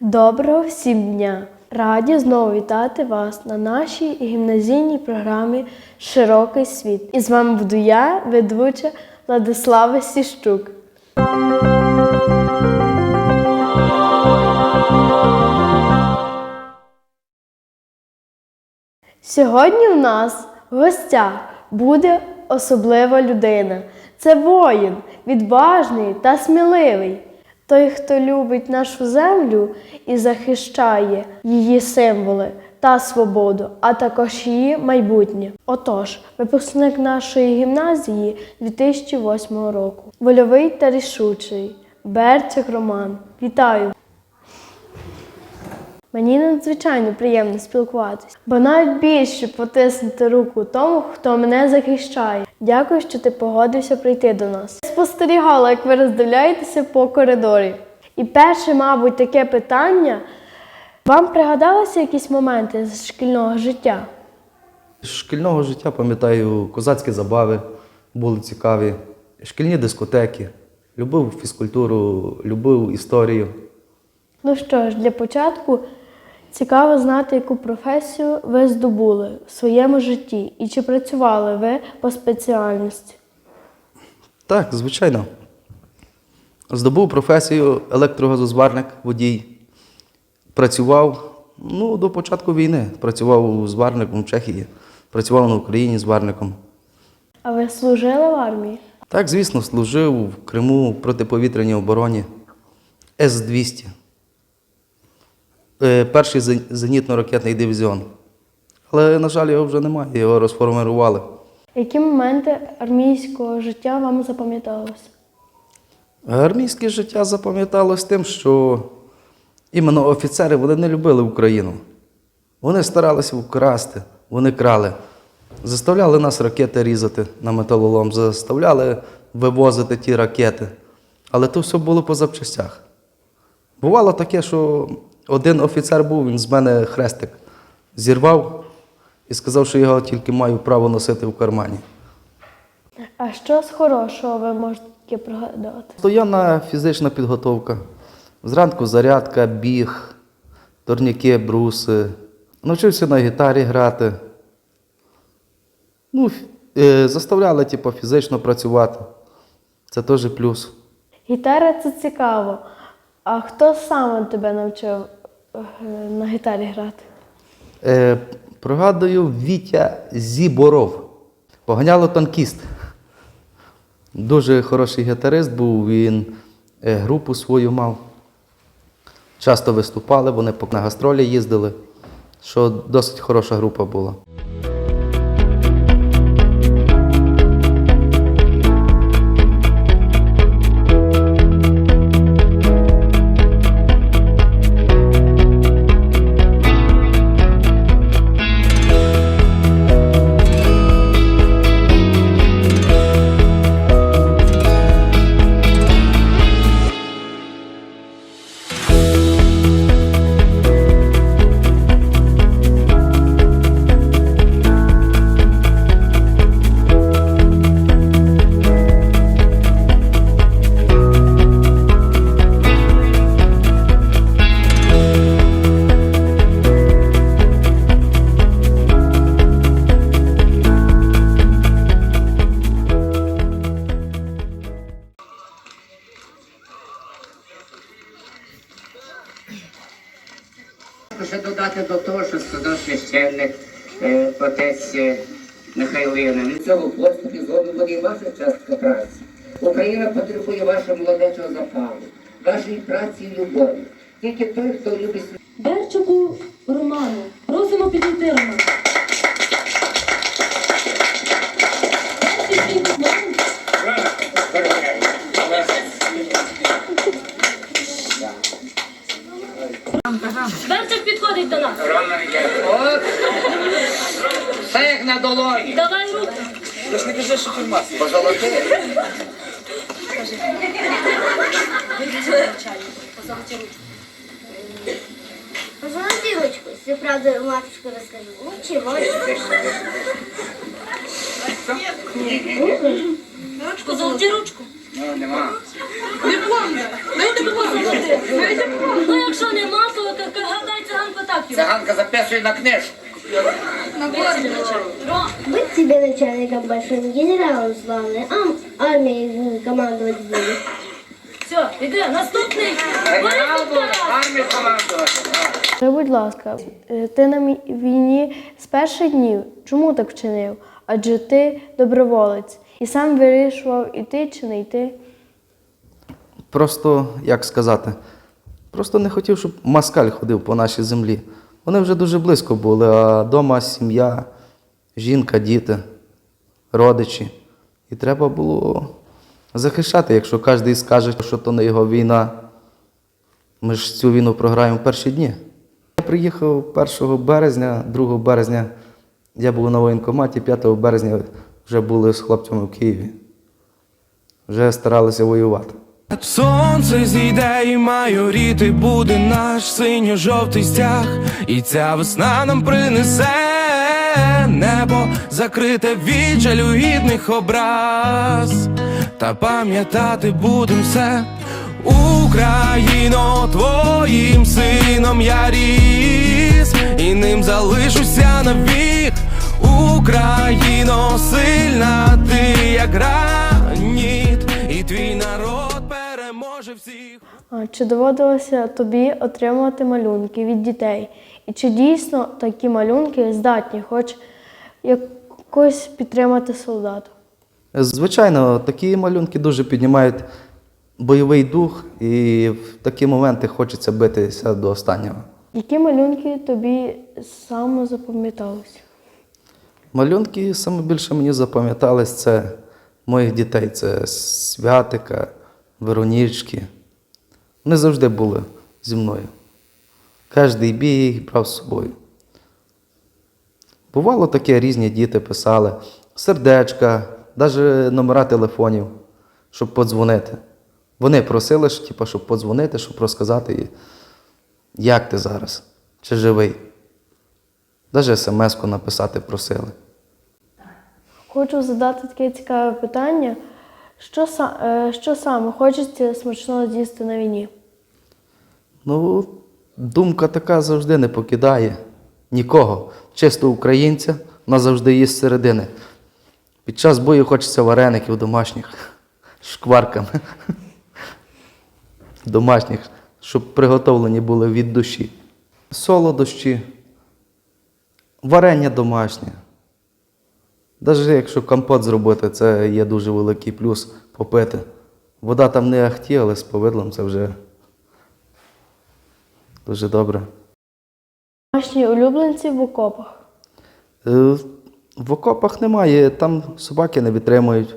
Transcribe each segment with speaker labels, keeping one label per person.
Speaker 1: Доброго всім дня! Раді знову вітати вас на нашій гімназійній програмі Широкий світ. І з вами буду я, ведуча Владислава Сіщук. Сьогодні у нас в гостях буде особлива людина. Це воїн, відважний та сміливий. Той, хто любить нашу землю і захищає її символи та свободу, а також її майбутнє. Отож, випускник нашої гімназії 2008 року. Вольовий та рішучий. Берцик Роман. Вітаю! Мені надзвичайно приємно спілкуватися, бо навіть більше потиснути руку тому, хто мене захищає. Дякую, що ти погодився прийти до нас. Я спостерігала, як ви роздивляєтеся по коридорі. І перше, мабуть, таке питання. Вам пригадалися якісь моменти з шкільного життя?
Speaker 2: З шкільного життя пам'ятаю козацькі забави, були цікаві, шкільні дискотеки, любив фізкультуру, любив історію.
Speaker 1: Ну що ж, для початку цікаво знати, яку професію ви здобули в своєму житті і чи працювали ви по спеціальності.
Speaker 2: Так, звичайно. Здобув професію електрогазозварник, водій. Працював ну, до початку війни. Працював зварником в Чехії, працював на Україні зварником.
Speaker 1: А ви служили в армії?
Speaker 2: Так, звісно, служив в Криму в протиповітряній обороні С-200. Е, Перший зенітно-ракетний дивізіон. Але, на жаль, його вже немає, його розформирували.
Speaker 1: Які моменти армійського життя вам запам'яталися?
Speaker 2: Армійське життя запам'яталось тим, що іменно офіцери вони не любили Україну. Вони старалися вкрасти, вони крали. Заставляли нас ракети різати на металолом, заставляли вивозити ті ракети. Але то все було по запчастях. Бувало таке, що один офіцер був, він з мене хрестик зірвав і сказав, що я тільки маю право носити в кармані.
Speaker 1: А що з хорошого ви можете пригадати?
Speaker 2: Постоянна фізична підготовка. Зранку зарядка, біг, турніки, бруси. Навчився на гітарі грати. Ну, е, заставляли типу, фізично працювати. Це теж плюс.
Speaker 1: Гітара це цікаво. А хто саме тебе навчив на гітарі грати?
Speaker 2: Е, пригадую, Вітя Зіборов. Поганяло танкіст. Дуже хороший гітарист був, він е, групу свою мав. Часто виступали, вони на гастролі їздили, що досить хороша група була.
Speaker 3: Священник е, отець Михайлина. Михайлина. Цього поступі зроблено і ваша частка праці. Україна потребує вашого молодечого запалу, вашої праці і любові. Тільки той, хто любить
Speaker 4: Берчуку Роману. Просимо підійти Роман.
Speaker 3: На долоні.
Speaker 4: Давай руку.
Speaker 3: Позолоти.
Speaker 5: Золоті ручку. Всю правду матушка расскажу. Ничего.
Speaker 4: Позолоті ручку.
Speaker 3: Ну, нема.
Speaker 4: Ну, якщо нема, то гадай циганку так.
Speaker 3: Циганка записує на книжку.
Speaker 5: Быть тебе начальником большим, генералом славным, а армией командовать будешь.
Speaker 4: Все, іди, наступний.
Speaker 3: Генерал буде, армію командувати.
Speaker 1: Будь ласка, е, ти на війні з перших днів чому так вчинив? Адже ти доброволець і сам вирішував іти чи не йти.
Speaker 2: Просто, як сказати, просто не хотів, щоб москаль ходив по нашій землі. Вони вже дуже близько були, а вдома сім'я, жінка, діти, родичі. І треба було захищати, якщо кожен скаже, що то не його війна. Ми ж цю війну програємо в перші дні. Я приїхав 1 березня, 2 березня я був на воєнкоматі, 5 березня вже були з хлопцями в Києві. Вже старалися воювати.
Speaker 6: Сонце зійде і майоріти буде наш синьо-жовтий стяг, і ця весна нам принесе небо, закрите від жалюгідних образ, та пам'ятати будем все. Україно, твоїм сином я ріс, і ним залишуся навік. Україно, сильна ти, як граніт, всіх.
Speaker 1: А Чи доводилося тобі отримувати малюнки від дітей? І чи дійсно такі малюнки здатні хоч якось підтримати солдата?
Speaker 2: Звичайно, такі малюнки дуже піднімають бойовий дух, і в такі моменти хочеться битися до останнього.
Speaker 1: Які малюнки тобі саме запам'яталися?
Speaker 2: Малюнки саме більше мені запам'ятались це моїх дітей. Це Святика, Веронічки. Вони завжди були зі мною. Кожний бій їх брав з собою. Бувало таке, різні діти писали, сердечка, навіть номера телефонів, щоб подзвонити. Вони просили, типу, щоб подзвонити, щоб розказати, як ти зараз, чи живий. Навіть смс-ку написати просили.
Speaker 1: Хочу задати таке цікаве питання. Що, е, що саме хочеться смачного з'їсти на війні?
Speaker 2: Ну, думка така завжди не покидає нікого. Чисто українця назавжди є з середини. Під час бою хочеться вареників домашніх шкварками. Домашніх, щоб приготовлені були від душі. Солодощі, варення домашнє. Навіть якщо компот зробити, це є дуже великий плюс попити. Вода там не ахті, але з повидлом це вже дуже добре.
Speaker 1: Домашні улюбленці в окопах.
Speaker 2: Е, В окопах немає, там собаки не витримують.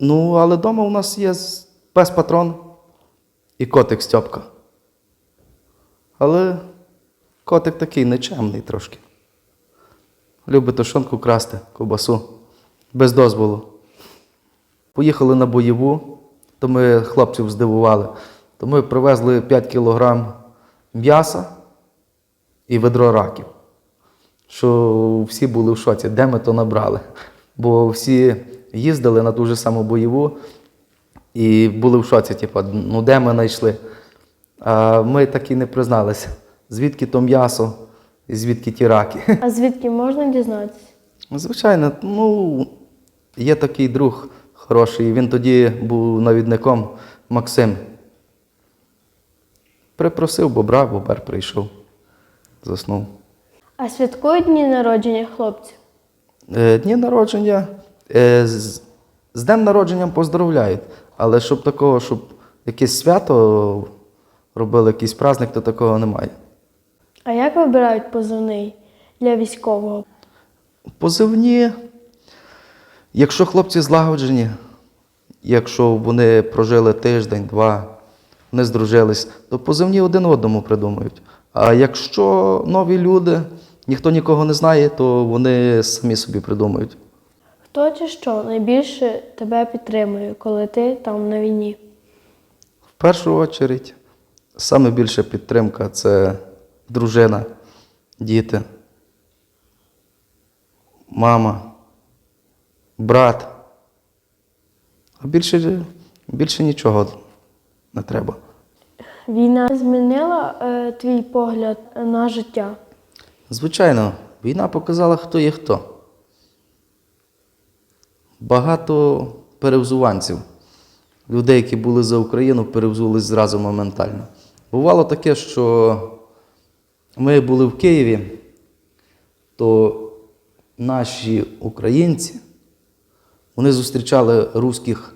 Speaker 2: Ну, але вдома у нас є пес патрон і котик Стьопка. Але котик такий нечемний трошки. Любить тушонку красти, ковбасу, без дозволу. Поїхали на бойову, то ми хлопців здивували. То ми привезли 5 кілограм м'яса і ведро раків. Що всі були в шоці, де ми то набрали. Бо всі їздили на ту ж саму бойову і були в шоці, типу, ну де ми знайшли. А ми так і не призналися, звідки то м'ясо і звідки ті раки.
Speaker 1: А звідки можна дізнатися?
Speaker 2: Звичайно, ну, є такий друг хороший, він тоді був навідником Максим. Припросив бобра, бобер прийшов, заснув.
Speaker 1: А святкують дні народження хлопців?
Speaker 2: Е, Дні народження е, з, з днем народженням поздравляють, але щоб такого, щоб якесь свято робили, якийсь праздник, то такого немає.
Speaker 1: А як вибирають позивний для військового?
Speaker 2: Позивні, якщо хлопці злагоджені, якщо вони прожили тиждень, два, не здружились, то позивні один одному придумують. А якщо нові люди, ніхто нікого не знає, то вони самі собі придумують.
Speaker 1: Хто чи що найбільше тебе підтримує, коли ти там на війні?
Speaker 2: В першу очередь Саме більша підтримка це дружина, діти, мама, брат. А більше, більше нічого не треба.
Speaker 1: Війна змінила е, твій погляд на життя.
Speaker 2: Звичайно, війна показала, хто є хто. Багато перевзуванців. Людей, які були за Україну, перевзулись зразу моментально. Бувало таке, що ми були в Києві, то наші українці вони зустрічали русських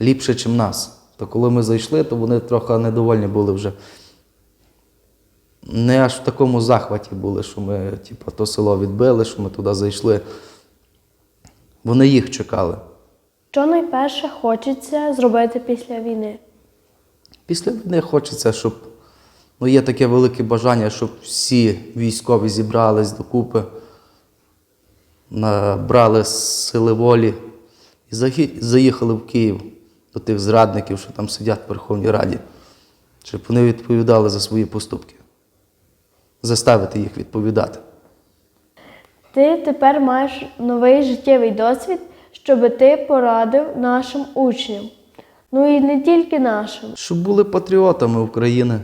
Speaker 2: ліпше, ніж нас. То коли ми зайшли, то вони трохи недовольні були вже не аж в такому захваті були, що ми типу, то село відбили, що ми туди зайшли. Вони їх чекали.
Speaker 1: Що найперше хочеться зробити після війни?
Speaker 2: Після війни хочеться, щоб ну, є таке велике бажання, щоб всі військові зібрались докупи, набрали сили волі і заїхали в Київ до тих зрадників, що там сидять в Верховній Раді, щоб вони відповідали за свої поступки. Заставити їх відповідати.
Speaker 1: Ти тепер маєш новий життєвий досвід, щоб ти порадив нашим учням. Ну і не тільки нашим.
Speaker 2: Щоб були патріотами України,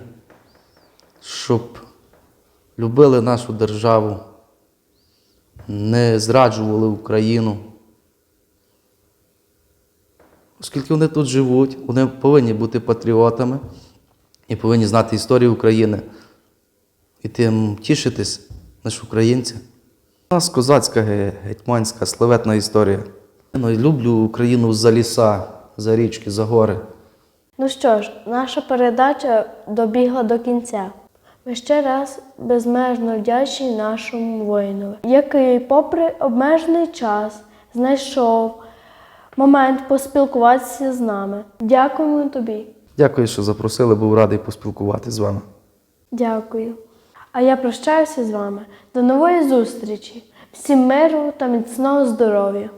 Speaker 2: щоб любили нашу державу, не зраджували Україну. Оскільки вони тут живуть, вони повинні бути патріотами і повинні знати історію України і тим тішитись, наші українці. У нас козацька гетьманська славетна історія. Ну, люблю Україну за ліса, за річки, за гори.
Speaker 1: Ну що ж, наша передача добігла до кінця. Ми ще раз безмежно вдячні нашому воїнові, який, попри обмежений час, знайшов момент поспілкуватися з нами. Дякуємо тобі.
Speaker 2: Дякую, що запросили, був радий поспілкуватися з вами.
Speaker 1: Дякую. А я прощаюся з вами. До нової зустрічі. Всім миру та міцного здоров'я.